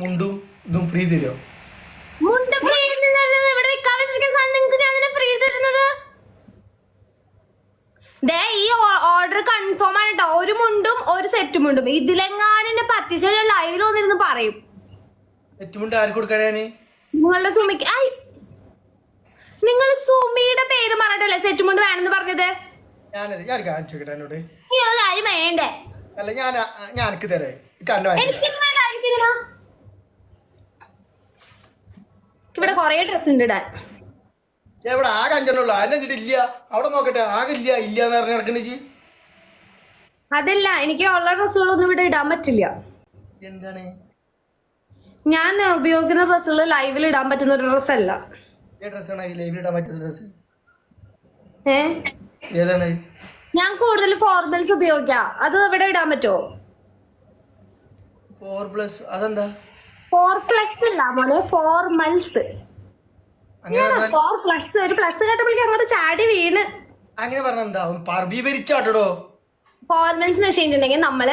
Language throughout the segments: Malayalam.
മുണ്ടും ഇതും ഫ്രീ തരുമോ മുണ്ട് ഫ്രീ ഇവിടെ വിൽക്കാൻ വെച്ചിരിക്കുന്ന സാധനം നിങ്ങൾക്ക് ഞാൻ തന്നെ ഫ്രീ തരുന്നത്? ദേ ഈ ഓർഡർ കൺഫേം ആണ് കേട്ടോ ഒരു മുണ്ടും ഒരു സെറ്റ് മുണ്ടും. ഇതിലെങ്ങാനും പറ്റിച്ച ലൈവിൽ വന്നിരുന്ന് പറയും. നെറ്റുമുണ്ട് ആർക്ക് കൊടുക്കാനാണ് നിങ്ങളുടെ സുമിക്ക് ഐ! നിങ്ങൾ സുമിയുടെ പേര് പറഞ്ഞിട്ടല്ലേ സെറ്റ് മുണ്ട് വേണമെന്ന് പറഞ്ഞത്? ഞാനത് ഞാൻ കാണിച്ചു നോക്കട്ടെ എന്നോട്? ഈ ഒരു കാര്യം വേണ്ടേ അല്ല ഞാൻ ഞാൻ എനിക്ക് തരാം കണ്ണു വാങ്ങിച്ചു എനിക്കിത് വേണ്ട എനിക്ക് തരണോ? ഇവിടെ കൊറേ ഡ്രസ് ഉണ്ട് ഇടാൻ എവിടെ ആകെ അഞ്ചെണ്ണുള്ളൂ അതിനെ എന്നിട്ട് ഇല്ല. അവിടെ നോക്കട്ടെ ആകെ ഇല്ല ഇല്ല എന്ന് പറഞ്ഞ് നടക്കണേച്ചി അതല്ല എനിക്ക് ഉള്ള ഡ്രസ്സുകളൊന്നും ഇവിടെ ഇടാൻ പറ്റില്ല. എന്താണ്? ഞാൻ ഉപയോഗിക്കുന്ന ഡ്രസ്സുകൾ ലൈവിൽ ഇടാൻ പറ്റുന്ന ഒരു ഡ്രസ് അല്ല. ഞാൻ കൂടുതൽ ഫോർമൽസ് ഉപയോഗിക്കാം. അത് ഇവിടെ ഇടാൻ പറ്റുമോ? ഫോർ പ്ലസ് അതെന്താ? ഫോർ പ്ലസ് അല്ല മോനെ ഫോർമൽസ് ഫോർ പ്ലസ് ഒരു പ്ലസ് കേട്ടപ്പോഴേക്കും അങ്ങോട്ട് ചാടി വീണ്. അങ്ങനെ പറഞ്ഞു എന്താ? വിവരിച്ചാട്ടോ ഫോർമൽസ് എന്ന് വെച്ചിട്ടുണ്ടെങ്കിൽ നമ്മൾ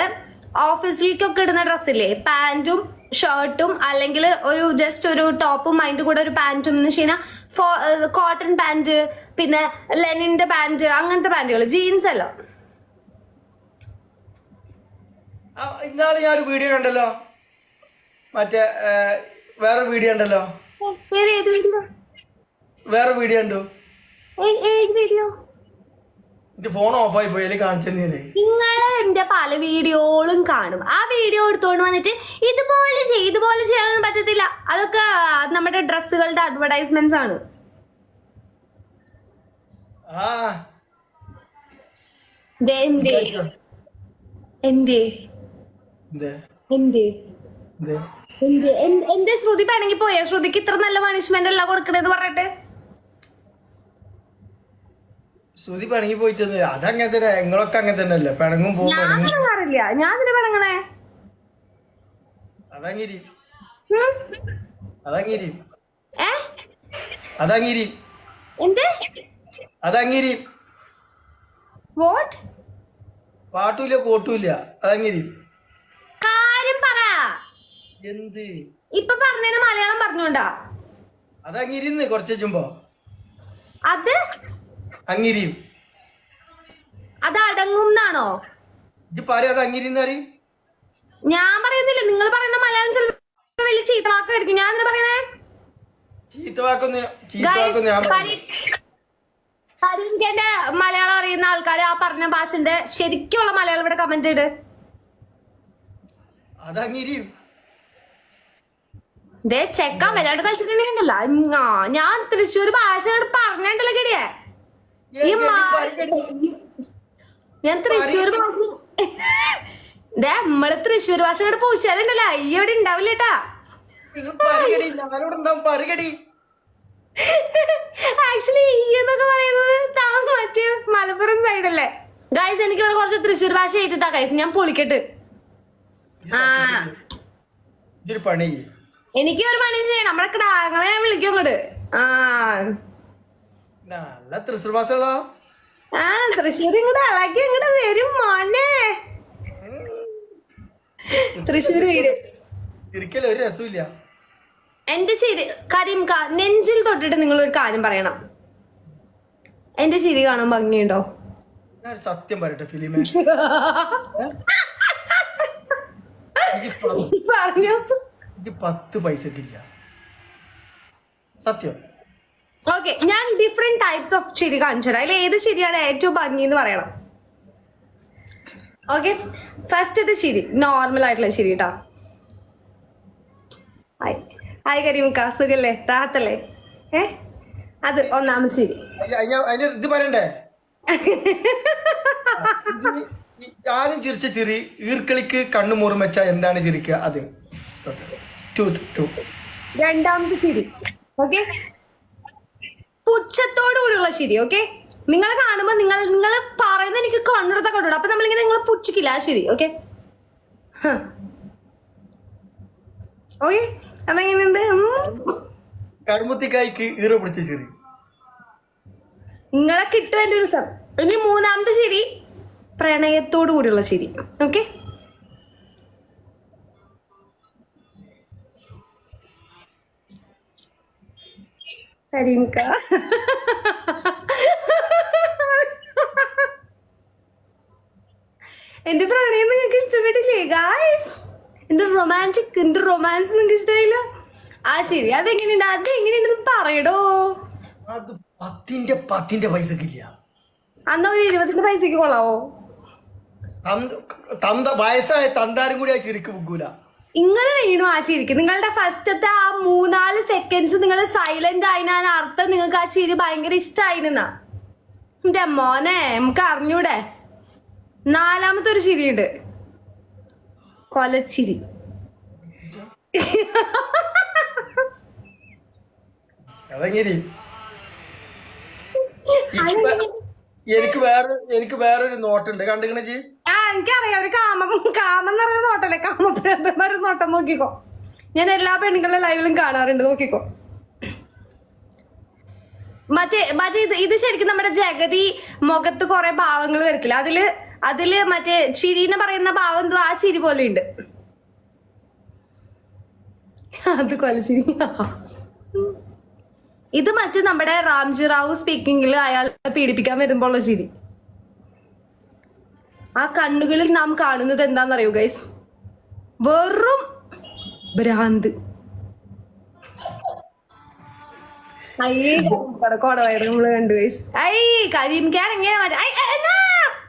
ഓഫീസിലേക്കൊക്കെ ഇടുന്ന ഡ്രസ്സില്ലേ പാന്റും ഷർട്ടും അല്ലെങ്കിൽ ഒരു ജസ്റ്റ് ഒരു ടോപ്പും അതിന്റെ കൂടെ ഒരു പാന്റും എന്ന് വെച്ച് കഴിഞ്ഞാൽ കോട്ടൺ പാന്റ് പിന്നെ ലെനിന്റെ പാന്റ് അങ്ങനത്തെ പാന്റുകൾ ജീൻസ് അല്ല. ഇന്നാൾ ഞാൻ ഒരു വീഡിയോ കണ്ടല്ലോ. മറ്റേ വേറെ വീഡിയോ ഉണ്ടല്ലോ. വേറെ വീഡിയോ ഉണ്ടോ ഫോൺ വീഡിയോ ആയി പോയി നിങ്ങൾ എന്റെ പല വീഡിയോകളും കാണും. ആ വീഡിയോ എടുത്തോണ്ട് വന്നിട്ട് ഇതുപോലെ ചെയ്ത് ഇതുപോലെ ചെയ്യാനൊന്നും പറ്റത്തില്ല. അതൊക്കെ നമ്മുടെ ഡ്രസ്സുകളുടെ അഡ്വർടൈസ്മെന്റ്സ് ആണ്. എന്തേ? എന്തേ? എന്തേ? എന്തേ? ശ്രുതി പണങ്ങി പോയാ? ശ്രുതിക്ക് ഇത്ര നല്ല പണിഷ്മെന്റ് അല്ല കൊടുക്കണേന്ന് പറഞ്ഞിട്ട്. ശ്രുതി പണങ്ങി പോയിട്ടത്. അതങ്ങനെ തന്നെ നിങ്ങളൊക്കെ അങ്ങനെ തന്നെ അല്ലേ പിണങ്ങും പോകും ഞാൻ പിണങ്ങും. പിണങ്ങാറില്ല ഞാൻ ഇതിന് പിണങ്ങണേ? അതങ്ങിരി? അതങ്ങിരി. അതങ്ങിരി. എന്ത്? അതങ്ങിരി. വാട്ട് പാട്ടുമില്ല കോട്ടുമില്ല അതങ്ങിരി. കാര്യം പറ. എന്ത്? ഇപ്പൊ പറഞ്ഞതിന് മലയാളം പറഞ്ഞോണ്ടാ? അതങ്ങിരിന്ന് കുറച്ച് വെച്ചുമ്പോ. അത്? അങ്ങിരിയും. അത് അടങ്ങും എന്നാണോ ഇത് പറയാ അത് അങ്ങിരിന്ന് അറിയും ഞാൻ പറയുന്നില്ല നിങ്ങൾ പറയുന്ന മലയാളം ചിലപ്പോ വലിയ ചീത്ത വാക്കായിരിക്കും ഞാൻ എന്താ പറയണേ? ചീത്ത വാക്കൊന്ന് ചീത്ത Guys, വാക്കൊന്ന് ഞാൻ പറഞ്ഞു. മലയാളം അറിയുന്ന ആൾക്കാർ ആ പറഞ്ഞ ഭാഷന്റെ ശരിക്കുള്ള മലയാളം ഇവിടെ കമന്റ് ഇട് അതങ്ങിരിയും. ദേ ചെക്കാൻ വല്ലാണ്ട് കളിച്ചിട്ടുണ്ടെങ്കിലല്ല? ഞാൻ തൃശ്ശൂർ ഭാഷ അങ്ങട് പറഞ്ഞിട്ടല്ലേ കിടിയേ ഈ ഞാൻ തൃശ്ശൂർ ഭാഷ ദേ നമ്മൾ തൃശ്ശൂർ ഭാഷ അങ്ങോട്ട് പൂശാലുണ്ടല്ലോ അയ്യോടെ ഉണ്ടാവില്ലേട്ടാ ആക്ച്വലി ഈ എന്നൊക്കെ പറയുന്നത് താൻ മറ്റേ മലപ്പുറം സൈഡല്ലേ ഗൈസ് എനിക്ക് ഇവിടെ കുറച്ച് തൃശ്ശൂർ ഭാഷ എഴുതിത്താ ഗൈസ് ഞാൻ പൊളിക്കട്ട്. ആ. പണി. എനിക്ക് ഒരു പണി ചെയ്യണം. നമ്മളെ കിടാങ്ങളെ ഞാൻ വിളിക്കും ഇങ്ങോട്ട് ആ. നല്ല തൃശ്ശൂർ ആ തൃശ്ശൂർ ഇങ്ങോട്ട് ഇളക്കി അങ്ങോട്ട് വരും മോനെ. തൃശ്ശൂർ വരും. ഒരിക്കലും ഒരു രസമില്ല എന്റെ ചിരി കരീംക നെഞ്ചിൽ തൊട്ടിട്ട് നിങ്ങൾ ഒരു കാര്യം പറയണം. എന്റെ ചിരി കാണാൻ ഭംഗിയുണ്ടോ? സത്യം പറയട്ടെ ഫിലിമേ. പറഞ്ഞു. എനിക്ക് പത്ത് പൈസക്കില്ല സത്യം. ഓക്കെ ഞാൻ ഡിഫറെന്റ് ടൈപ്സ് ഓഫ് ചിരി കാണിച്ചു തരാം അതിൽ ഏത് ചിരിയാണ് ഏറ്റവും ഭംഗി എന്ന് പറയണം. ഓക്കെ ഫസ്റ്റ് ഇത് ചിരി. നോർമൽ ആയിട്ടുള്ള ചിരി കേട്ടോ ഹായ് ഹായ് കരീംക്ക സുഖല്ലേ? റാഹത്തല്ലേ? ഏ? അത് ഒന്നാമത് ചിരി. ഇത് പറയണ്ടേ? ഇത് ആദ്യം ചിരിച്ച ചിരി ഈർക്കളിക്ക് കണ്ണു മുറും വെച്ചാ എന്താണ് ചിരിക്കുക? അത്. ടു ടു രണ്ടാമത്തെ ചിരി ഓക്കെ പുച്ഛത്തോടുകൂടിയുള്ള ശരി ചിരി ഓക്കെ നിങ്ങൾ കാണുമ്പോ നിങ്ങൾ നിങ്ങൾ പറയുന്നത് എനിക്ക് കണ്ണെടുത്ത കണ്ടു അപ്പൊ നമ്മളിങ്ങനെ നിങ്ങൾ പുച്ഛിക്കില്ല ശരി ഓക്കെ ഓക്കെ അതെങ്ങനെയുണ്ട് ഈറ പിടിച്ച നിങ്ങളെ കിട്ടും ഒരു ദിവസം ഇനി മൂന്നാമത്തെ ശരി. പ്രണയത്തോടു കൂടിയുള്ള ശരി ഓക്കെ കരീംക എന്റെ പ്രണയം നിങ്ങൾക്ക് ഇഷ്ടപ്പെട്ടില്ലേ ഗായ്സ് എന്റെ റൊമാന്റിക് എന്റെ റൊമാൻസ് നിങ്ങൾക്ക് ഇഷ്ടമായില്ല ആ ശരി. അതെങ്ങനെയുണ്ട്? അതെങ്ങനെയുണ്ടെന്ന് പറയടോ. അത് പത്തിന്റെ പത്തിന്റെ പൈസക്ക് ഇല്ല. അന്ന് ഒരു ഇരുപത്തിന്റെ പൈസക്ക് കൊള്ളാവോ? തന്ത- വയസ്സായ തന്താരും കൂടി ആ ചിരിക്ക് മുക്കൂല നിങ്ങൾ വീണു ആ ചിരിക്ക് നിങ്ങളുടെ ഫസ്റ്റത്തെ ആ മൂന്നാൽ സെക്കൻഡ്സ് നിങ്ങൾ സൈലന്റ് ആയിനാൻ അർത്ഥം നിങ്ങൾക്ക് ആ ചിരി ഭയങ്കര ഇഷ്ടമായിരുന്ന എന്റെ മോനെ നമുക്ക് അറിഞ്ഞൂടെ? നാലാമത്തെ ഒരു ചിരിയുണ്ട്. കൊലച്ചിരി. എനിക്ക് വേറെ എനിക്ക് വേറൊരു നോട്ടുണ്ട് കണ്ടിങ്ങനെ ചെയ്യും എനിക്കറിയാം ഒരു കാമം കാമം എന്ന് പറയുന്ന നോട്ടല്ലേ? കാമപ്രാന്തന്മാർ നോട്ടം നോക്കിക്കോ. ഞാൻ എല്ലാ പെണ്ണുങ്ങളുടെ ലൈവിലും കാണാറുണ്ട് നോക്കിക്കോ. മറ്റേ മറ്റേ ഇത് ഇത് ശരിക്കും നമ്മുടെ ജഗതി മുഖത്ത് കുറെ ഭാവങ്ങൾ വരത്തില്ല. അതിൽ അതിൽ മറ്റേ ചിരിന്ന് പറയുന്ന ഭാവം എന്തോ ആ ചിരി പോലെ ഉണ്ട് അത് കൊലച്ചിരി ഇത് മറ്റേ നമ്മുടെ റാംജി റാവു സ്പീക്കിംഗിൽ അയാൾ പീഡിപ്പിക്കാൻ വരുമ്പോഴുള്ള ചിരി. ആ കണ്ണുകളിൽ നാം കാണുന്നത് എന്താണെന്നറിയോ ഗൈസ് വെറും ഭ്രാന്ത്. അയ്യേ കോടവായിരുന്നു നമ്മൾ കണ്ടു ഗൈസ് ഐ കരിമിക്കാൻ എങ്ങനെ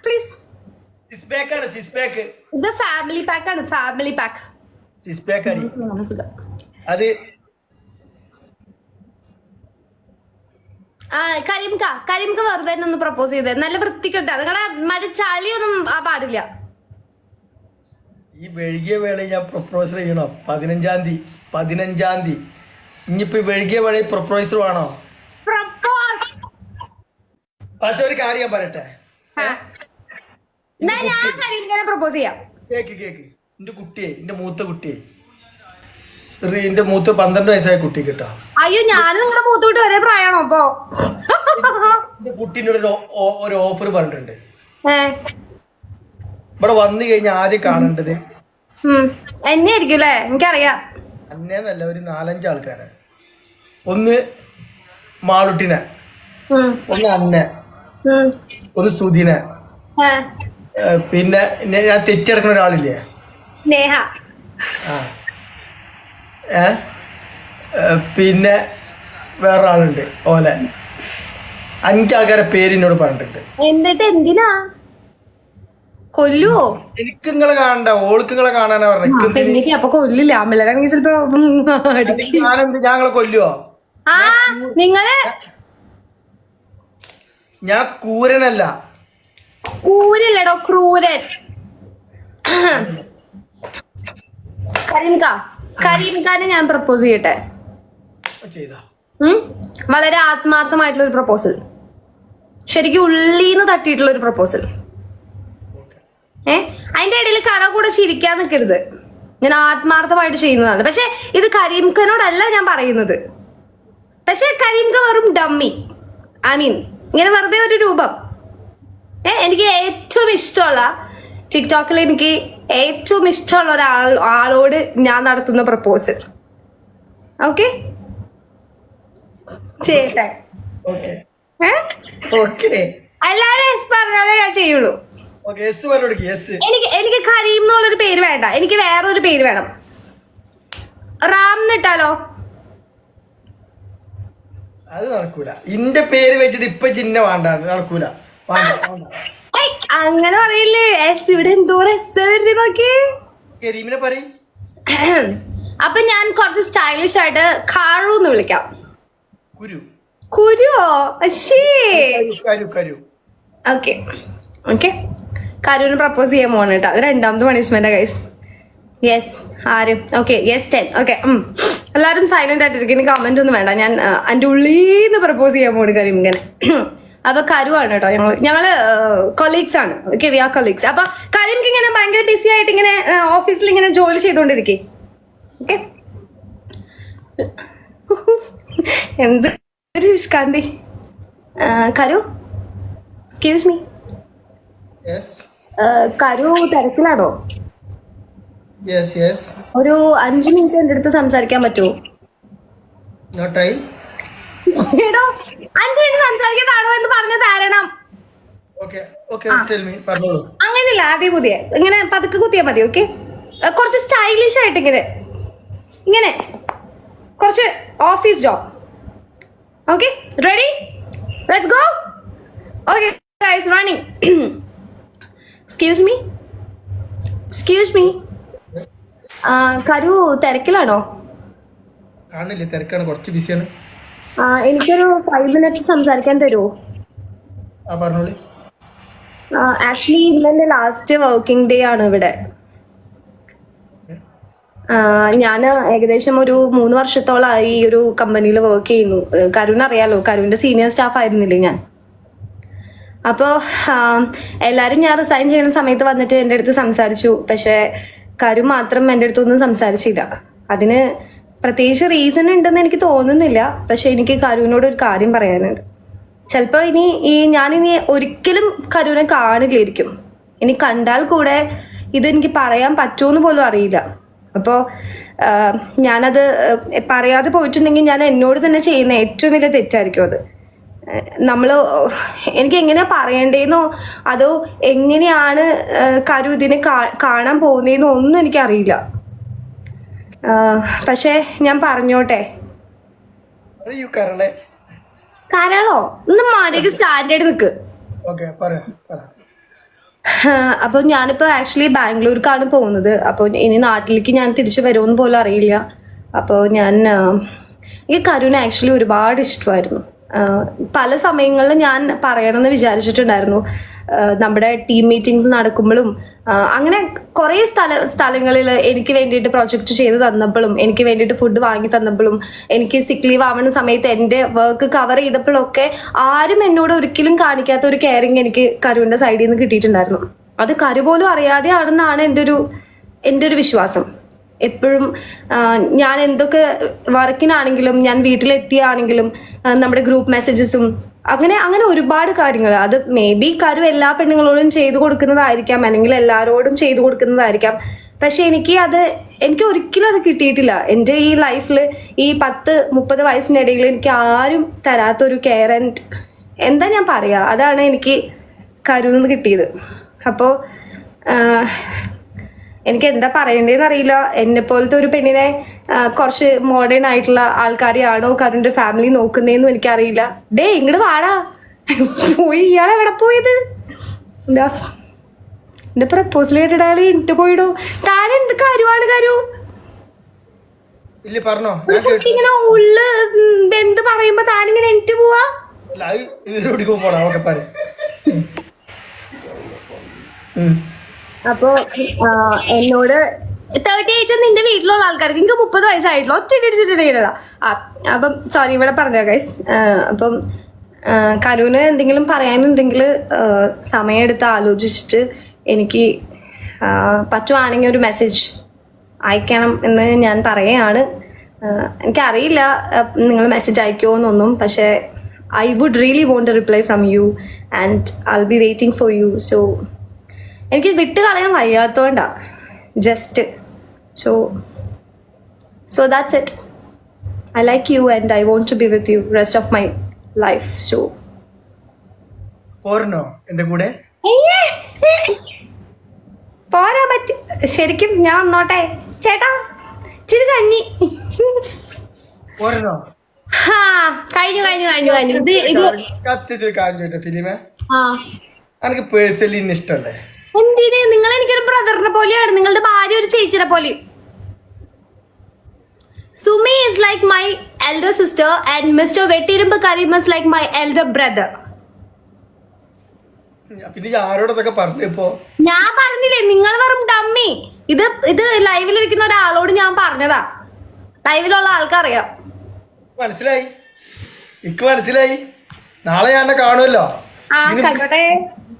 പ്ലീസ് ഇത് ഫാമിലി പാക്ക് ആണ് ഫാമിലി പാക്ക് അത് ആ കരിംക കരിമുക വെറുതെ ഒന്ന് പ്രപ്പോസ് ചെയ്തേ. നല്ല വൃത്തിക്കെട്ട് നിങ്ങളെ മറ്റേ ചളിയൊന്നും ആ പാടില്ല. ഈ വെഴുകിയ വേള ഞാൻ പ്രൊപ്പോസർ ചെയ്യണോ? പതിനഞ്ചാം തീയതി പതിനഞ്ചാം തീയതി. ഇനിയിപ്പോ വെഴുകിയ വേളയിൽ പ്രൊപ്പോസർ വേണോ? പക്ഷെ ഒരു കാര്യം പറയട്ടെ? പ്രപ്പോസ് ചെയ്യാം. Cake cake. എന്റെ കുട്ടിയെ എന്റെ മൂത്ത കുട്ടിയെ. എന്റെ മൂത്ത പന്ത്രണ്ട് വയസ്സായ കുട്ടി കേട്ടോ അയ്യോ ഞാൻ നിങ്ങളുടെ പ്രായമാണോ അപ്പോ കുട്ടീന്റെ ഒരു ഓഫർ പറഞ്ഞിട്ടുണ്ട്. ഇവിടെ വന്നു കഴിഞ്ഞാൽ ആദ്യം കാണേണ്ടത്. എന്നെ ആയിരിക്കും അല്ലേ എനിക്കറിയാം. അന്നേന്നല്ല ഒരു നാലഞ്ച് ആൾക്കാരെ. ഒന്ന് മാളുട്ടിനെ. ഒന്ന് അന്നെ. ഒന്ന് സുധീനെ. പിന്നെ ഞാൻ തെറ്റിടക്കുന്ന ഒരാളില്ലേ? സ്നേഹ. ആ. പിന്നെ വേറെ ആളുണ്ട് ഓലെ അഞ്ചാൾക്കാരെ പേര് എന്നോട് പറഞ്ഞിട്ടുണ്ട്. എന്നിട്ട് എന്തിനാ? കൊല്ലുവോ? എനിക്ക് നിങ്ങളെ കാണണ്ട ഓൾക്ക് നിങ്ങളെ കാണാനാ പറഞ്ഞത് അപ്പൊ കൊല്ലില്ല. അമ്മലാണെങ്കിൽ ചിലപ്പോ. ഞാനെന്ത് ഞങ്ങളെ കൊല്ലുവോ? ആ നിങ്ങൾ? ഞാൻ കൂരനല്ല കൂരല്ലടോ ക്രൂരൻ. കരീംക കരീംഖാനെ ഞാൻ പ്രപ്പോസ് ചെയ്യട്ടെ. ചെയ്താ? വളരെ ആത്മാർത്ഥമായിട്ടുള്ള ഒരു പ്രപ്പോസൽ ശരിക്കും ഉള്ളീന്ന് തട്ടിയിട്ടുള്ള ഒരു പ്രപ്പോസൽ ഏ? അതിന്റെ ഇടയിൽ കട കൂടെ ചിരിക്കാൻ നിൽക്കരുത് ഞാൻ ആത്മാർത്ഥമായിട്ട് ചെയ്യുന്നതാണ്. പക്ഷെ ഇത് കരീംഖനോടല്ല ഞാൻ പറയുന്നത്. പക്ഷെ കരീംഖ വെറും ഡമ്മി. ഐ മീൻ ഇങ്ങനെ വെറുതെ ഒരു രൂപം. ഏ? എനിക്ക് ഏറ്റവും ഇഷ്ടമുള്ള ടിക്ടോക്കിൽ എനിക്ക് ഏറ്റവും ഇഷ്ടമുള്ള ഒരാൾ ആളോട് ഞാൻ നടത്തുന്ന പ്രപ്പോസൽ ഓക്കെ ചെയ്യട്ടെ. എസ് പറഞ്ഞാലേ ഞാൻ ചെയ്യുള്ളൂ. എനിക്ക് എനിക്ക് കരീം എന്നുള്ളൊരു പേര് വേണ്ട. എനിക്ക് വേറൊരു പേര് വേണം. റാം എന്നിട്ടാലോ? അത് നടക്കൂല. ഇന്റെ പേര് വെച്ചിട്ട് ഇപ്പൊ ചിഹ്ന വേണ്ട നടക്കൂല അങ്ങനെ പറയില്ലേ? എസ് ഇവിടെ എന്തോ എസ് നോക്കി. കരീമിനെ പറയും. അപ്പൊ ഞാൻ കുറച്ച് സ്റ്റൈലിഷ് ആയിട്ട് കാറു എന്ന് വിളിക്കാം. കുരു. കുരുവോ? ശേ. കരു, കരു ഓക്കെ. ഓക്കെ. കരുവിന് പ്രപ്പോസ് ചെയ്യാൻ പോകണം കേട്ടോ. അത് രണ്ടാമത്തെ പണിഷ്മെന്റ് ഗൈസ് യെസ് ആരും? ഓക്കെ. Yes ten okay. എല്ലാവരും സൈലന്റ് ആയിട്ടിരിക്കും. ഇനി കമന്റ് ഒന്നും വേണ്ട. ഞാൻ എന്റെ ഉള്ളീന്ന് പ്രപ്പോസ് ചെയ്യാൻ പോണ് കരീം ഇങ്ങനെ. അപ്പൊ കരുവാണ് കേട്ടോ ഞങ്ങൾ ഞങ്ങൾ കൊളീഗ്സ് ആണ്. ഓക്കെ വി ആർ കൊളീഗ്സ് അപ്പൊ കരീംക്ക് ഇങ്ങനെ ഭയങ്കര ബിസി ആയിട്ട് ഇങ്ങനെ ഓഫീസിൽ ഇങ്ങനെ ജോലി ചെയ്തുകൊണ്ടിരിക്കേ ഓക്കെ എന്ത്? ഒരു ശുഷ്കാന്തി കരു? എക്സ്ക്യൂസ് മീ കരു തിരക്കിലാണോ? ഒരു അഞ്ച് മിനിറ്റ് എന്റെ അടുത്ത് സംസാരിക്കാൻ പറ്റുമോ? എടോ അഞ്ച് മിനിറ്റ് സംസാരിക്കുന്നതാണോ എന്ന് പറഞ്ഞു തരണം. ഓക്കെ ഓക്കെ ടെൽ മീ പറഞ്ഞോളൂ. അങ്ങനെയല്ല ആദ്യം പുതിയ. ഇങ്ങനെ പതുക്കെ കുത്തിയാ മതി ഓക്കെ കുറച്ച് സ്റ്റൈലിഷ് ആയിട്ട് ഇങ്ങനെ ഇങ്ങനെ. കുറച്ച് office job okay ready let's go okay guys running excuse me excuse me Karu തിരക്കിലാണോ? കാണില്ലേ തിരക്കാണ് കുറച്ച് ബിസിയാണ്. എനിക്കൊരു ഫൈവ് മിനിറ്റ്സ് സംസാരിക്കാൻ തരുമോ ആ പറഞ്ഞോളൂ. ആക്ച്വലി ഇന്നലെ ലാസ്റ്റ് വർക്കിംഗ് ഡേ ആണ് ഇവിടെ. ഞാൻ ഏകദേശം ഒരു മൂന്ന് വർഷത്തോളമായി ഈ ഒരു കമ്പനിയിൽ വർക്ക് ചെയ്യുന്നു. കരുൺ അറിയാലോ കരുവിന്റെ സീനിയർ സ്റ്റാഫ് ആയിരുന്നില്ലേ ഞാൻ? അപ്പോൾ എല്ലാവരും ഞാൻ റിസൈൻ ചെയ്യുന്ന സമയത്ത് വന്നിട്ട് എന്റെ അടുത്ത് സംസാരിച്ചു. പക്ഷേ കരു മാത്രം എന്റെ അടുത്തൊന്നും സംസാരിച്ചില്ല. അതിന് പ്രത്യേകിച്ച് റീസൺ ഉണ്ടെന്ന് എനിക്ക് തോന്നുന്നില്ല. പക്ഷെ എനിക്ക് കരുവിനോട് ഒരു കാര്യം പറയാനുണ്ട്. ചിലപ്പോൾ ഇനി ഈ ഇനി ഒരിക്കലും കരുവിനെ കാണില്ലായിരിക്കും. ഇനി കണ്ടാൽ കൂടെ ഇതെനിക്ക് പറയാൻ പറ്റുമെന്ന് പോലും അറിയില്ല. അപ്പോൾ ഞാനത് പറയാതെ പോയിട്ടുണ്ടെങ്കിൽ ഞാൻ എന്നോട് തന്നെ ചെയ്യുന്ന ഏറ്റവും വലിയ തെറ്റായിരിക്കും അത്. നമ്മൾ എനിക്ക് എങ്ങനെയാ പറയണ്ടേന്നോ അതോ എങ്ങനെയാണ് കരു ഇതിനെ കാണാൻ പോകുന്നതെന്നോ ഒന്നും എനിക്കറിയില്ല. പക്ഷേ ഞാൻ പറഞ്ഞോട്ടെ. കരളോ കരളെ കാരാളോ? ഒന്ന് മാരേക്ക് സ്റ്റാൻഡേർഡ് നിൽക്ക് ഓക്കെ പറയാം പറ അപ്പോൾ ഞാനിപ്പോൾ ആക്ച്വലി ബാംഗ്ലൂർക്കാണ് പോകുന്നത്. അപ്പോൾ ഇനി നാട്ടിലേക്ക് ഞാൻ തിരിച്ചു വരുമെന്ന് പോലും അറിയില്ല. അപ്പോൾ ഞാൻ ഈ കരുണ ആക്ച്വലി ഒരുപാട് ഇഷ്ടമായിരുന്നു. പല സമയങ്ങളിലും ഞാൻ പറയണമെന്ന് വിചാരിച്ചിട്ടുണ്ടായിരുന്നു. നമ്മുടെ ടീം മീറ്റിംഗ്സ് നടക്കുമ്പോഴും അങ്ങനെ കുറേ സ്ഥല സ്ഥലങ്ങളിൽ എനിക്ക് വേണ്ടിയിട്ട് പ്രൊജക്റ്റ് ചെയ്ത് തന്നപ്പോഴും എനിക്ക് വേണ്ടിയിട്ട് ഫുഡ് വാങ്ങി തന്നപ്പോഴും എനിക്ക് സിക്ക് ലീവ് ആവുന്ന സമയത്ത് എന്റെ വർക്ക് കവർ ചെയ്തപ്പോഴൊക്കെ ആരും എന്നോട് ഒരിക്കലും കാണിക്കാത്ത ഒരു കെയറിങ് എനിക്ക് കരുവിന്റെ സൈഡിൽ നിന്ന് കിട്ടിയിട്ടുണ്ടായിരുന്നു. അത് കരു പോലും അറിയാതെ ആണെന്നാണ് എന്റെ ഒരു എന്റെ ഒരു വിശ്വാസം. എപ്പോഴും ഞാൻ എന്തൊക്കെ വർക്കിനാണെങ്കിലും ഞാൻ വീട്ടിലെത്തിയാണെങ്കിലും നമ്മുടെ ഗ്രൂപ്പ് മെസ്സേജസും അങ്ങനെ അങ്ങനെ ഒരുപാട് കാര്യങ്ങൾ അത് മേ ബി കരു എല്ലാ പെണ്ണുങ്ങളോടും ചെയ്തു കൊടുക്കുന്നതായിരിക്കാം അല്ലെങ്കിൽ എല്ലാവരോടും ചെയ്തു കൊടുക്കുന്നതായിരിക്കാം. പക്ഷെ എനിക്ക് അത് എനിക്ക് ഒരിക്കലും അത് കിട്ടിയിട്ടില്ല. എന്റെ ഈ ലൈഫിൽ ഈ പത്ത് മുപ്പത് വയസ്സിനിടയിൽ എനിക്ക് ആരും തരാത്തൊരു കെയർ ആൻഡ് എന്താ ഞാൻ പറയുക അതാണ് എനിക്ക് കരുന്ന് കിട്ടിയത്. അപ്പോൾ എനിക്ക് എന്താ പറയണ്ടേന്ന് അറിയില്ല. എന്നെ പോലത്തെ ഒരു പെണ്ണിനെ കുറച്ച് മോഡേൺ ആയിട്ടുള്ള ആൾക്കാരെയാണോ കരുണിന്റെ ഫാമിലി നോക്കുന്നതെന്നും എനിക്കറിയില്ല. ഡേ ഇങ്ങോട്ട് വാടാ. പോയി ഇയാൾ എവിടെ പോയത്? എന്താ? എന്റെ പ്രപ്പോസൽ കേട്ടിട്ട് അയാൾ ഇട്ട് പോയിടോ. താൻ എന്ത് കാര്യമാണ് കരു? ഇങ്ങനെ ഉള്ളു എന്ത് പറയുമ്പോ താനിങ്ങനെ എനിക്ക് പോവാ? ഇതിലൂടെ പോണം ഓക്കെ പറ ഉം. അപ്പോ എന്നോട് തേർട്ടി എയ്റ്റ് നിന്റെ വീട്ടിലുള്ള ആൾക്കാർക്ക് എനിക്ക് മുപ്പത് വയസ്സായിട്ടുള്ള. ഒറ്റ അടിച്ചിട്ടുണ്ടെങ്കിലല്ല അപ്പം സോറി ഇവിടെ പറഞ്ഞ ഗൈസ് അപ്പം കരുവിന് എന്തെങ്കിലും പറയാനുണ്ടെങ്കിൽ സമയമെടുത്ത് ആലോചിച്ചിട്ട് എനിക്ക് പറ്റുവാണെങ്കിൽ ഒരു മെസ്സേജ് അയക്കണം എന്ന് ഞാൻ പറയുകയാണ്. എനിക്കറിയില്ല നിങ്ങൾ മെസ്സേജ് അയക്കുമോ എന്നൊന്നും പക്ഷേ I would really want reply from you and I be waiting for you so എനിക്ക് വിട്ട് കളയാൻ വയ്യാത്തോണ്ടാ. Just so so that's it I like you and I want to be with you rest of my life so പോരണോ എന്റെ കൂടെ? പോരാ പറ്റി. ശരിക്കും ഞാൻ വന്നോട്ടെ. ചേട്ടാ ഇച്ചിരി കഞ്ഞി. പോരണോ ഹാ കഴിഞ്ഞു കഴിഞ്ഞു കഴിഞ്ഞു കഴിഞ്ഞു. ഇത് ഇത് ഫിലിമേ? എനിക്ക് പേഴ്സണലി ഇഷ്ടമല്ലേ എന്തിന്? നിങ്ങൾ എനിക്കൊരു ബ്രദറിനെ പോലെയാണ്. നിങ്ങളുടെ ഭാര്യ ഒരു ചേച്ചിയുടെ പോലെയും Sumi is like my elder sister and mister വെട്ടിരുമ്പ് Kareem is like my elder brother ഞാൻ പറഞ്ഞില്ലേ നിങ്ങൾ വെറും ഡമ്മി ഇത് ഇത് ലൈവിലിരിക്കുന്ന ഒരാളോട് ഞാൻ പറഞ്ഞതാ. ലൈവിലുള്ള ആൾക്കറിയാം. മനസ്സിലായി? മനസ്സിലായി? നാളെ ഞാൻ കാണുമല്ലോ.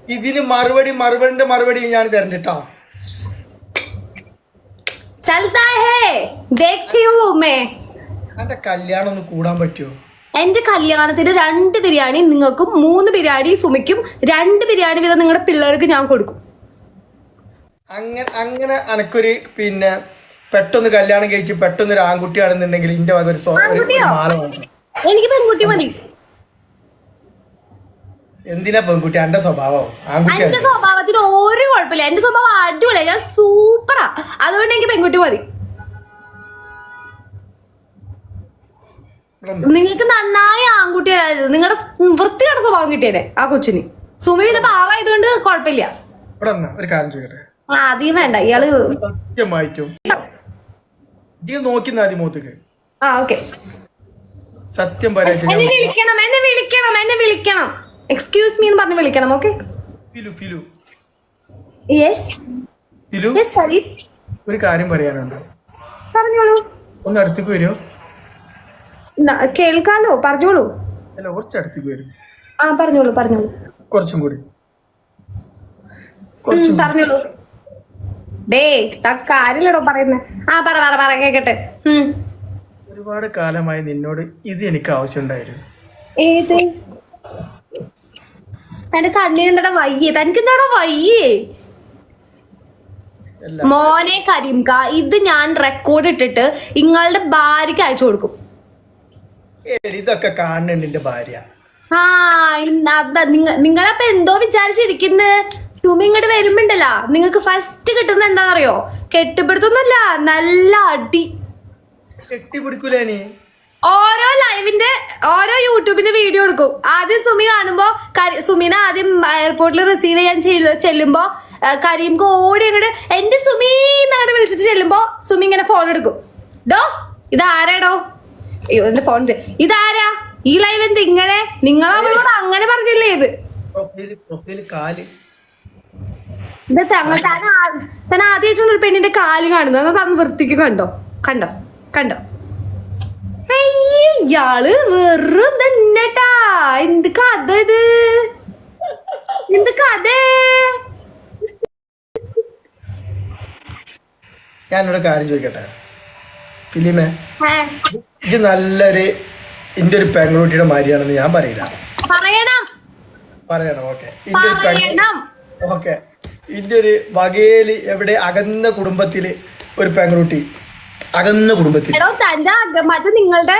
ഇതിന് മറുപടി മറുപടിന്റെ മറുപടി ഞാൻ തരണ്ട കേട്ടോ ചൽത്താ ഹേ ദേഖ്തി ഹൂ മേ എന്റെ കല്യാണം ഒന്ന് കൂടാൻ പറ്റുമോ എന്റെ കല്യാണത്തിന് രണ്ട് ബിരിയാണി നിങ്ങൾക്കും മൂന്ന് ബിരിയാണി സുമിക്കും രണ്ട് ബിരിയാണി വീതം നിങ്ങളുടെ പിള്ളേർക്ക് ഞാൻ കൊടുക്കും. അങ്ങനെ അങ്ങനെ അനക്കൊരു പിന്നെ പെട്ടെന്ന് കല്യാണം കഴിച്ച് പെട്ടെന്ന് ഒരു ആൺകുട്ടിയാണെന്നുണ്ടെങ്കിൽ ഇന്റെ വക ഒരു മാല എനിക്ക് പെൺകുട്ടി മതി. എന്തിനാ പെൺകുട്ടി? എന്റെ സ്വഭാവം. ആൺകുട്ടി എന്റെ സ്വഭാവത്തിന് ഒരു കുഴപ്പമില്ല. എന്റെ സ്വഭാവം അടിപൊളിയാ. ഞാൻ സൂപ്പറാ. അതുകൊണ്ട് എനിക്ക് പെൺകുട്ടി മതി. നിങ്ങൾക്ക് നന്നായി ആൺകുട്ടിയായത് നിങ്ങളുടെ വൃത്തിയുടെ സ്വഭാവം കിട്ടിയതേ ആ കൊച്ചിന്. സുമി പിന്നെ പാവായതുകൊണ്ട് കുഴപ്പമില്ല. ഒരു കാര്യം ചോദിക്കട്ടെ? ആ അധികം വേണ്ട. ഇയാൾ നോക്കി ആദ്യം ആ ഓക്കെ. സത്യം പറയാ എന്നെ വിളിക്കണം എന്നെ വിളിക്കണം എന്നെ വിളിക്കണം. എക്സ്ക്യൂസ് മീ എന്ന് പറഞ്ഞ് വിളിക്കണം ഓക്കെ ഒരു കാര്യം പറയാനുണ്ട്. പറഞ്ഞോളൂ. ഒന്ന് അടുത്തേക്ക് വരുമോ കേൾക്കാലോ പറഞ്ഞോളൂ. അല്ല കുറച്ച് അടുത്തേക്ക് വരും. ആ പറഞ്ഞോളൂ പറഞ്ഞോളൂ. കുറച്ചും കൂടി. പറഞ്ഞോളൂ. ഡേ കാര്യല്ലടോ പറയുന്നത് ആ പറ പറ പറ കേക്കട്ടെ. ഒരുപാട് കാലമായി നിന്നോട് ഇത് എനിക്ക് ആവശ്യമുണ്ടായിരുന്നു. ഏത്? എന്റെ കണ്ണിനെന്താ വയ്യേ. തനിക്ക് എന്താടാ വയ്യേ മോനെ കരീംക ഇത് ഞാൻ റെക്കോർഡ് ഇട്ടിട്ട് ഇങ്ങളുടെ ഭാര്യക്ക് അയച്ചു കൊടുക്കും. ഇതൊക്കെ കാണുന്നുണ്ട് ഭാര്യ. ആ നിങ്ങളപ്പോ എന്തോ വിചാരിച്ചിരിക്കുന്ന? സുമി ഇങ്ങോട്ട് വരുമ്പോണ്ടല്ലോ. നിങ്ങൾക്ക് ഫസ്റ്റ് കിട്ടുന്ന എന്താണെന്നറിയോ? കെട്ടിപ്പിടുത്തൊന്നുമല്ല നല്ല അടി. കെട്ടിപ്പിടിക്കൂലേ ഓരോ ലൈവിന്റെ ഓരോ യൂട്യൂബിന്റെ വീഡിയോ എടുക്കും. ആദ്യം സുമി കാണുമ്പോ സുമിനെ ആദ്യം എയർപോർട്ടിൽ റിസീവ് ചെയ്യാൻ ചെല്ലു- ചെല്ലുമ്പോ കരീം കരീംക്ക് ഓടി അങ്ങോട്ട് എന്റെ സുമി എന്നങ്ങോട്ട് വിളിച്ചിട്ട് ചെല്ലുമ്പോ സുമി ഇങ്ങനെ ഫോൺ എടുക്കും. ഡോ ഇതാരാടോ? അയ്യോ എന്റെ ഫോൺ ഇതാരാ? ഈ ലൈവ് എന്ത് ഇങ്ങനെ? നിങ്ങൾ അവളോട് അങ്ങനെ പറഞ്ഞില്ലേ ഇത്? താൻ ആദ്യമായിട്ടാണ് ഒരു പെണ്ണിന്റെ കാൽ കാണുന്നത്. അത് താൻ വൃത്തിക്ക് കണ്ടോ? കണ്ടോ? കണ്ടോ? ഇയാൾ വെറും തന്നെട്ടാ. എന്ത് കഥ ഇത്? എന്ത് കഥ? ഞാനൊരു കാര്യം ചോദിക്കട്ടെ? ഫിലിമേ ഇത് നല്ലൊരു എന്റെ ഒരു പെങ്ങളുട്ടിയുടെ മാരിയാണെന്ന് ഞാൻ പറയില്ല. പറയണം. പറയണം ഓക്കെ. ഓക്കെ. ഇതിന്റെ ഒരു വകയിൽ എവിടെ അകന്ന കുടുംബത്തിൽ ഒരു പെങ്ങളുട്ടി അകന്ന കുടുംബത്തിൽ. എടോ തന്റെ അക- മറ്റേ നിങ്ങളുടെ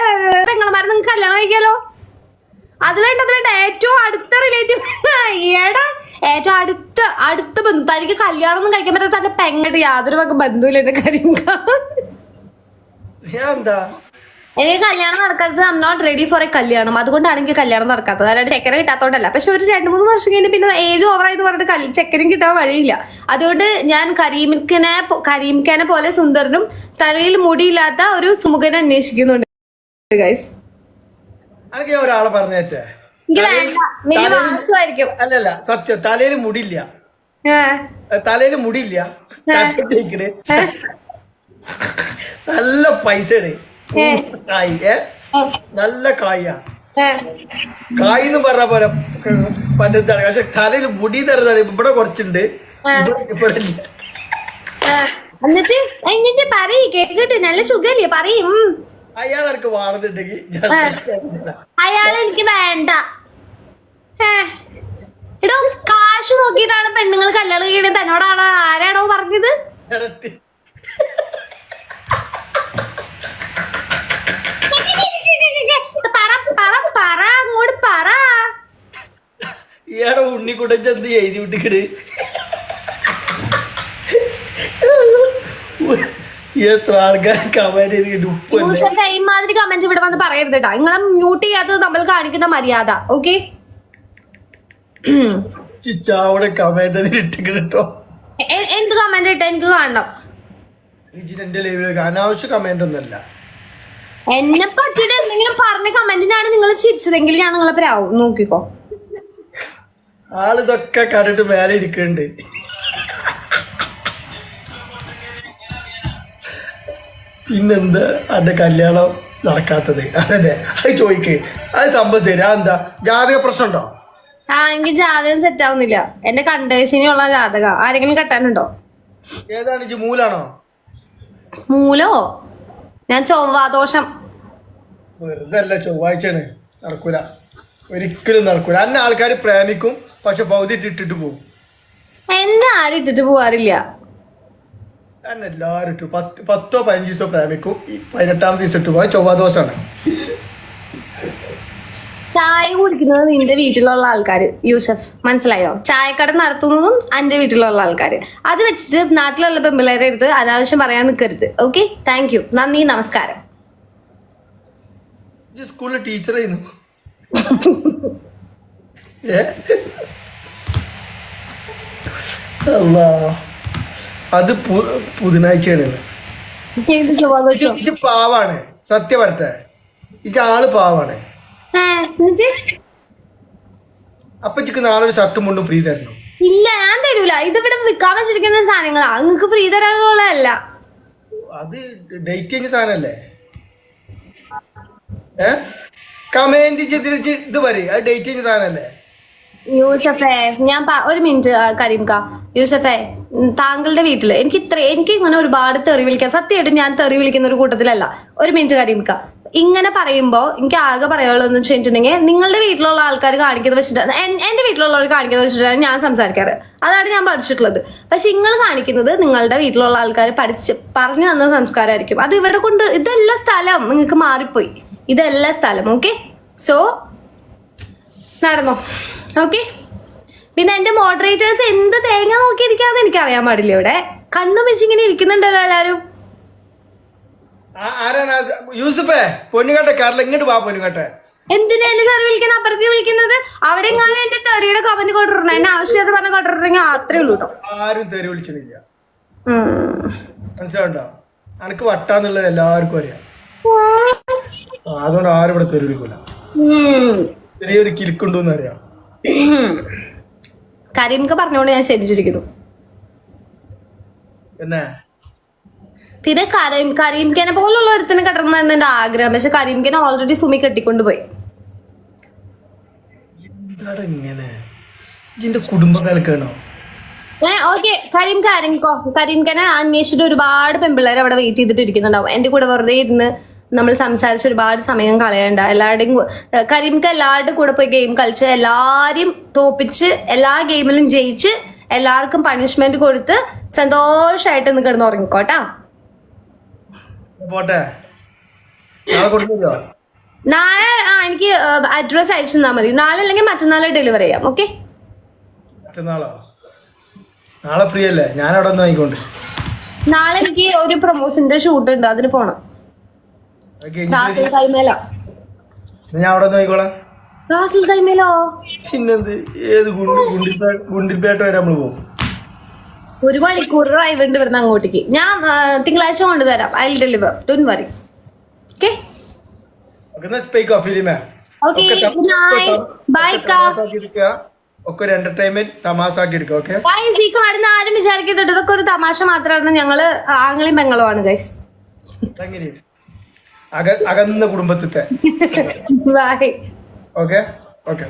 പെങ്ങളമാരെ നിങ്ങൾക്ക് കല്യാണം കഴിക്കാലോ? അത് വേണ്ട അത് വേണ്ട. ഏറ്റവും അടുത്ത റിലേറ്റീവ് ഏടാ ഏറ്റവും അടുത്ത അടുത്ത ബന്ധു. തനിക്ക് കല്യാണം ഒന്നും കഴിക്കാൻ പറ്റാത്ത തന്റെ പെങ്ങട് യാതൊരു വക ബന്ധുവില്ല എന്റെ കാര്യം എന്താ? എനിക്ക് കല്യാണം നടക്കാത്തത് I'm not ready for a kalyanam. അതുകൊണ്ടാണ് എനിക്ക് കല്യാണം നടക്കാത്തത്. അല്ലാണ്ട് ചെക്കനെ കിട്ടാത്തോണ്ടല്ല. പക്ഷെ ഒരു രണ്ട് മൂന്ന് വർഷം കഴിഞ്ഞ് പിന്നെ ഏജ് ഓവറായെന്ന് പറഞ്ഞിട്ട് ചെക്കനും കിട്ടാൻ വഴിയില്ല. അതുകൊണ്ട് ഞാൻ കരീമിക്കനെ കരീമിക്കാനെ പോലെ സുന്ദരനും തലയിൽ മുടിയില്ലാത്ത ഒരു സുമുഖനെ അന്വേഷിക്കുന്നുണ്ട്. ഗൈസ് ഒരാളെ പറഞ്ഞേറ്റേ അല്ലല്ല സത്യം. തലയിൽ മുടിയില്ല. തലയിൽ മുടിയില്ല. നല്ല പൈസയാണ്. കായ് നല്ല കായ. കായ് എന്ന് പറഞ്ഞ പോലെ പറ്റത്താണ് പക്ഷെ തലയിൽ മുടി തരുന്ന ഇവിടെ കുറച്ചുണ്ട്. ഇവിടെ- ഇല്ല. എന്നിട്ട് എന്നിട്ട് പറയ് കേക്കട്ടെ. നല്ല സുഖല്ലേ? പറയും അയാൾ എനിക്ക് വാണെന്നുണ്ടെങ്കിൽ ഞാൻ അയാൾ എനിക്ക് വേണ്ട. എടോ കാശ് നോക്കിയിട്ടാണ് പെണ്ണുങ്ങൾ കല്യാണം കഴിയണത് തന്നോടാണോ ആരാണോ പറഞ്ഞത് ഇടത്ത്. പറ പറ അങ്ങോട്ട് പറ. ഇയാടെ ഉണ്ണിക്കുട്ടൻ ചെന്ന് എഴുതി വിട്ടിക്കണ്? എത്ര ആൾക്കാർ കമന്റ് കമന്റ് ഇവിടെ വന്ന് പറയരുത് കേട്ടോ നിങ്ങളെ മ്യൂട്ട് ചെയ്യാത്തത് നമ്മൾ കാണിക്കുന്ന മര്യാദ ഓക്കെ ചിച്ചാവിടെ കമന്റ് എന്ത് കമന്റ് ഇട്ട? എനിക്ക് കാണണം. ലൈവിലേക്ക് അനാവശ്യ കമന്റ് ഒന്നല്ല എന്നെ പറ്റിയിട്ട് എന്തെങ്കിലും പറഞ്ഞ കമന്റിനാണ് നിങ്ങൾ ചിരിച്ചതെങ്കിൽ ഞാൻ നിങ്ങളെ പ്രാവും നോക്കിക്കോ. ആളിതൊക്കെ കണ്ടിട്ട് മേലെ ഇരിക്കുന്നുണ്ട് പിന്നെന്താ അന്റെ കല്യാണം നടക്കാത്തത്? അതന്നെ. അത് ചോദിക്ക്. അത് സംഭവം തരാ എന്താ? ജാതക പ്രശ്നമുണ്ടോ ആ എനിക്ക് ജാതകം സെറ്റ് ആവുന്നില്ല. എന്റെ കണ്ടേശിനുള്ള ജാതക. ആരെങ്കിലും കെട്ടാനുണ്ടോ? ഏതാണ്? മൂലാണോ? മൂലോ? ഞാൻ ചൊവ്വാദോഷം വെറുതെ അല്ല ചൊവ്വാഴ്ചയാണ്. നടക്കൂല. ഒരിക്കലും നടക്കൂല. അന്നെ ആൾക്കാർ പ്രേമിക്കും പക്ഷെ പൗതി ഇട്ടിട്ട് പോകും എന്നെ ആരും ഇട്ടിട്ട് പോവാറില്ല. അന്നെ എല്ലാവരും ഇട്ടു പത്ത് പത്തോ പതിനഞ്ച് ദിവസോ പ്രേമിക്കും. പതിനെട്ടാമത്തെ ദിവസം ഇട്ട് പോകാൻ ചൊവ്വാ ദിവസമാണ് ചായ കുടിക്കുന്നത് നിന്റെ വീട്ടിലുള്ള ആൾക്കാർ യൂസഫ്. മനസ്സിലായോ? ചായക്കട നടത്തുന്നതും എന്റെ വീട്ടിലുള്ള ആൾക്കാർ അത് വെച്ചിട്ട് നാട്ടിലുള്ള പെമ്പിള്ളേരെ എടുത്ത് അനാവശ്യം പറയാൻ നിൽക്കരുത് ഓക്കെ താങ്ക് യു നന്ദി നമസ്കാരം. ചെയ്യുന്നു ഏ? അത് പുതിനാഴ്ചയാണ് ബുധനാഴ്ചയാണ്. പാവാണ്. സത്യം പറട്ടെ ഇജ്ജ് ആൾ പാവാണ്. ഏ, നാളൊരു നാളെ ഒരു ഷർട്ടും മുണ്ടും ഫ്രീ തരണം? ഇല്ല ഞാൻ തരൂല. ഇതിവിടെ വിൽക്കാൻ വെച്ചിരിക്കുന്ന സാധനങ്ങളാ. നിങ്ങൾക്ക് ഫ്രീ തരാനുള്ളതല്ല. അത് ഡേറ്റ് കഴിഞ്ഞ സാധനല്ലേ? ഏ? കമന്റ് ചെയ്തിട്ട് ഇത് വരെ. അത് ഡേറ്റ് കഴിഞ്ഞ സാധനല്ലേ? യൂസഫേ ഞാൻ ഒരു മിനിറ്റ് കരീം കരീംക യൂസഫേ താങ്കളുടെ വീട്ടിൽ എനിക്ക് ഇത്ര എനിക്ക് ഇങ്ങനെ ഒരുപാട് തെറി വിളിക്കാം സത്യമായിട്ടും ഞാൻ തെറി വിളിക്കുന്ന ഒരു കൂട്ടത്തിലല്ല. ഒരു മിനിറ്റ് കരീംക ഇങ്ങനെ പറയുമ്പോ എനിക്ക് ആകെ പറയാനുള്ളതെന്ന് വെച്ചിട്ടുണ്ടെങ്കിൽ നിങ്ങളുടെ വീട്ടിലുള്ള ആൾക്കാർ കാണിക്കുന്നത് വെച്ചിട്ട് എൻ- എന്റെ വീട്ടിലുള്ളവർ കാണിക്കുന്നത് വെച്ചിട്ടാണ് ഞാൻ സംസാരിക്കാറ്. അതാണ് ഞാൻ പഠിച്ചിട്ടുള്ളത്. പക്ഷെ നിങ്ങൾ കാണിക്കുന്നത് നിങ്ങളുടെ വീട്ടിലുള്ള ആൾക്കാർ പഠിച്ച് പറഞ്ഞു തന്ന സംസ്കാരമായിരിക്കും. അത് ഇവിടെ കൊണ്ട് ഇതെല്ലാം സ്ഥലം നിങ്ങൾക്ക് മാറിപ്പോയി. ഇതെല്ലാം സ്ഥലം ഓക്കെ സോ നടന്നോ? ഓക്കെ പിന്നെ എന്റെ മോഡറേറ്റേഴ്സ് എന്ത് തേങ്ങ നോക്കിയിരിക്കാന്ന് എനിക്ക് അറിയാൻ പാടില്ല ഇവിടെ. കണ്ണും വെച്ചിങ്ങനെ ഇരിക്കുന്നുണ്ടല്ലോ എല്ലാരും. ആ- ആരാണ് ആ സ- യൂസുഫേ പൊന്നുകാട്ടെ കാറിൽ ഇങ്ങോട്ട് വാ പൊന്നുകാട്ടെ. എന്തിനാ എന്നെ വിളിക്കുന്നത് അപ്പുറത്തേക്ക് വിളിക്കുന്നത്? അവിടെ എങ്ങാനും എന്റെ തെറിയുടെ കമന്റ് കൊണ്ടിരണം എന്നെ ആവശ്യമായിട്ട് പറഞ്ഞ കൊണ്ടിരുന്നെങ്കിൽ അത്രേ ഉള്ളൂ കേട്ടോ ആരും തെറി വിളിച്ചിട്ടില്ല. മനസ്സിലാവണ്ടോ? അനക്ക് വട്ടാന്നുള്ളത് എല്ലാവർക്കും അറിയാം. അതുകൊണ്ട് ആരും ഇവിടെ തെറി വിളിക്കൂല. ചെറിയൊരു കിലുക്കുണ്ടെന്ന് അറിയാം. കരീംക്ക് പറഞ്ഞുകൊണ്ട് ഞാൻ ക്ഷമിച്ചിരിക്കുന്നു. പിന്നെ പിന്നെ കരീം കരീംഖാനെ പോലുള്ള ഒരുത്തനെ കെട്ടണമെന്ന് എന്റെ ആഗ്രഹം. പക്ഷെ കരീംഖാനെ ഓൾറെഡി സുമി കെട്ടിക്കൊണ്ട് പോയി. എന്താണ് ഇങ്ങനെ ഇതിന്റെ കുടുംബം കലക്കാണോ ഏ ഓക്കെ കരീം കരീംകോ കരീംഖാനെ അന്വേഷിച്ചിട്ട് ഒരുപാട് പെമ്പിള്ളേർ അവിടെ വെയിറ്റ് ചെയ്തിട്ട് ഇരിക്കുന്നുണ്ടാവും എന്റെ കൂടെ വെറുതെ ഇരുന്ന് നമ്മൾ സംസാരിച്ച് ഒരുപാട് സമയം കളയണ്ട. എല്ലാവരുടെയും കരീംഖ എല്ലാവരുടെ കൂടെ പോയി ഗെയിം കളിച്ച് എല്ലാരെയും തോപ്പിച്ച് എല്ലാ ഗെയിമിലും ജയിച്ച് എല്ലാവർക്കും പണിഷ്മെന്റ് കൊടുത്ത് സന്തോഷമായിട്ട് ഒന്ന് കിടന്ന് ഉറങ്ങിക്കോട്ടാ പോട്ടെ? നാളെ കൊടുത്തില്ലോ? നാളെ ആ എനിക്ക് അഡ്രസ് അയച്ചു തന്നാൽ മതി. നാളെ അല്ലെങ്കിൽ മറ്റന്നാൾ ഡെലിവറി ചെയ്യാം ഓക്കെ മറ്റന്നാളോ? നാളെ ഫ്രീ അല്ലേ? ഞാൻ അവിടെ വാങ്ങിക്കൊണ്ട്. നാളെ എനിക്ക് ഒരു പ്രൊമോഷന്റെ ഷൂട്ട് ഉണ്ട് അതിന് പോണം. റാസിൽ കൈമേല? ഞാൻ അവിടെ ഒന്ന് വാങ്ങിക്കോളാം. റാസിൽ കൈമേലോ? പിന്നെന്ത്? ഏത് ഗുണ്ടി ഗുണ്ടിപ്പേ ഗുണ്ടിപ്പേട്ട വരെ നമ്മൾ പോകും ഒരു മണിക്കൂർ ഡ്രൈവ് ഉണ്ട് ഇവിടുന്ന് അങ്ങോട്ടേക്ക്. ഞാൻ തിങ്കളാഴ്ച കൊണ്ടുതരാം. I deliver don't worry okay ഒക്കെ ഒരു എന്റർടൈൻമെന്റ് എടുക്കുക ഓക്കെ ഗൈസ് ഈ കാണുന്ന ആരും വിചാരിക്കരുത്? ഇതൊക്കെ ഒരു തമാശ മാത്രമാണ് ഞങ്ങൾ ആംഗ്ലിയും പെങ്ങളുമാണ് ഗൈസ് അകന്ന കുടുംബത്തിത്തെ. By okay okay